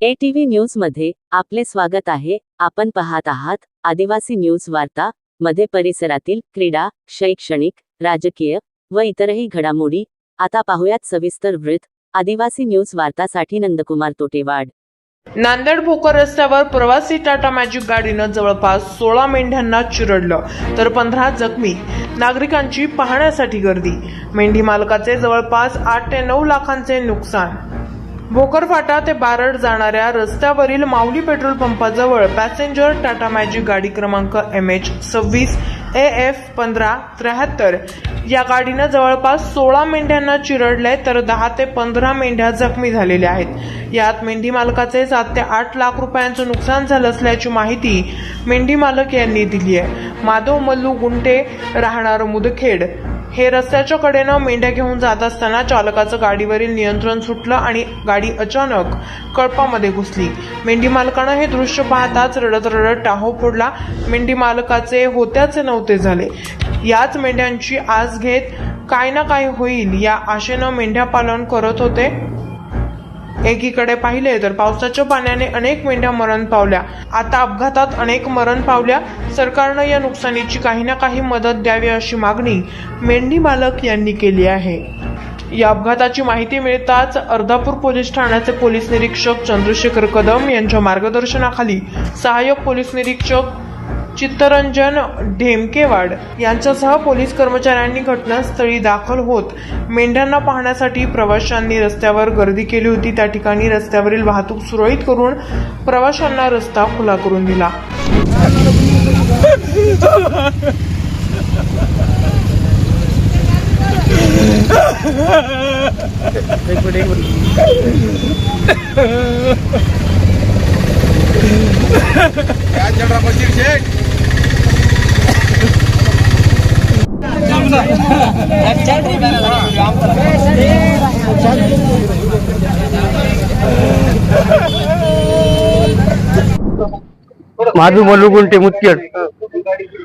ATV न्यूजमध्ये आपले स्वागत आहे. आपण पाहत आहात आदिवासी न्यूज वार्ता मध्ये परिसरातील क्रीडा शैक्षणिक राजकीय व इतरही घडामोडी. आता पाहूयात सविस्तर वृत्त. आदिवासी न्यूज वार्तासाठी नंदकुमार तोटेवाड. नांदेड भोकर रस्त्यावर प्रवासी टाटा मॅजिक गाडीनं जवळपास सोळा मेंढ्यांना चिरडलं तर पंधरा जखमी नागरिकांची पाहण्यासाठी गर्दी. मेंढी मालकाचे जवळपास आठ ते नऊ लाखांचे नुकसान. भोकरफाटा ते बारड जाणाऱ्या रस्त्यावरील माऊली पेट्रोल पंपाजवळ पॅसेंजर टाटा मॅजिक गाडी क्रमांक एम एच सव्वीस ए एफ पंधरा त्र्याहत्तर. या गाडीनं जवळपास सोळा मेंढ्यांना चिरडलंय तर दहा ते पंधरा मेंढ्या जखमी झालेल्या आहेत. यात मेंढी मालकाचे सात ते आठ लाख रुपयांचं नुकसान झालं असल्याची माहिती मेंढी मालक यांनी दिली आहे माधव मल्लू गुंटे राहणार मुदखेड. हे रस्त्याच्या कडेनं मेंढ्या घेऊन जात असताना चालकाचं गाडीवरील नियंत्रण सुटलं आणि गाडी अचानक कळपामध्ये घुसली. मेंढी मालकानं हे दृश्य पाहताच रडत रडत टाहो फोडला. मेंढी मालकाचे होत्याचे नव्हते झाले. याच मेंढ्यांची आस घेत काय ना काय होईल या आशेनं मेंढ्या पालन करत होते. एकीकडे पाहिले तर पावसाच्या पाण्याने अनेक मेंढ्या मरण पावल्या. आता अपघातात अनेक मरण पावल्या. सरकारनं या नुकसानीची काही ना काही मदत द्यावी अशी मागणी मेंढी मालक यांनी केली आहे. या अपघाताची माहिती मिळताच अर्धापूर पोलीस ठाण्याचे पोलीस निरीक्षक चंद्रशेखर कदम यांच्या मार्गदर्शनाखाली सहाय्यक पोलीस निरीक्षक चित्तरंजन ढेमकेवाड यांच्यासह पोलीस कर्मचाऱ्यांनी घटनास्थळी दाखल होत मेंढ्यांना पाहण्यासाठी प्रवाशांनी रस्त्यावर गर्दी केली होती. त्या ठिकाणी रस्त्यावरील वाहतूक सुरळीत करून प्रवाशांना रस्ता खुला करून दिला. माझू बोलू गुंटे मुतखेड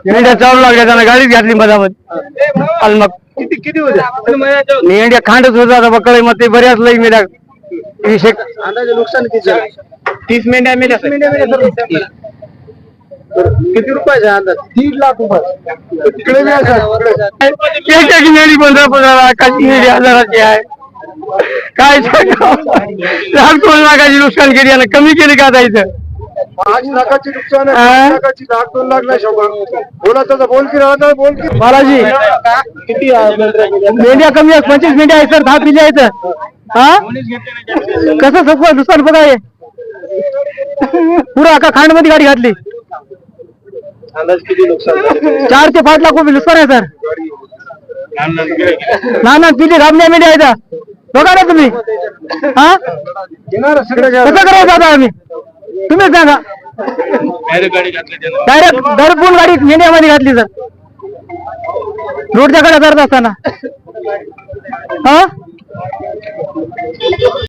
मेंढ्या चालू लागल्या त्यांना गाडीच घातली मधामध्ये आणि मग किती किती होत्या मेंढ्या खांडच होता आता बकळे मग ते बऱ्याच लई मेंढ्या वीस एक नुकसान तीस मेंढ्या सर्व किती रुपयाचा अंदाज? दीड लाख रुपये. तिकडे बी पंधरा पंधरा लाखाची हजाराची आहे. काय? लाख दोन लाखाची नुकसान केली आणि कमी केली का आता इथं? पाच लाखाची नुकसान आहे हा? लाखाची लाख दोन लाख नाही शोभा बोला तर बोल की राहता बोल की. बालाजी. किती आहे मेंढ्या? कमी आहेत पंचवीस मेंढ्या आहेत सर दहा पिल्ले आहेत. हा? कसं सगळं नुकसान बघा हे. पुरा अका खांडमध्ये गाडी घातली? अंदाज किती नुकसान झालं? चार ते पाच लाख रुपये नुकसान आहे सर. ना ना पिल्ले राबण्या मेंढ्या आहेत बघा ना तुम्ही. हा? कसं करायचं आता आम्ही? तुम्ही सांगा. डायरेक्ट डायरेक्ट पूर्ण गाडी मेंढ्यामध्ये घातली सर. रोडच्या कडे करत असताना. हा?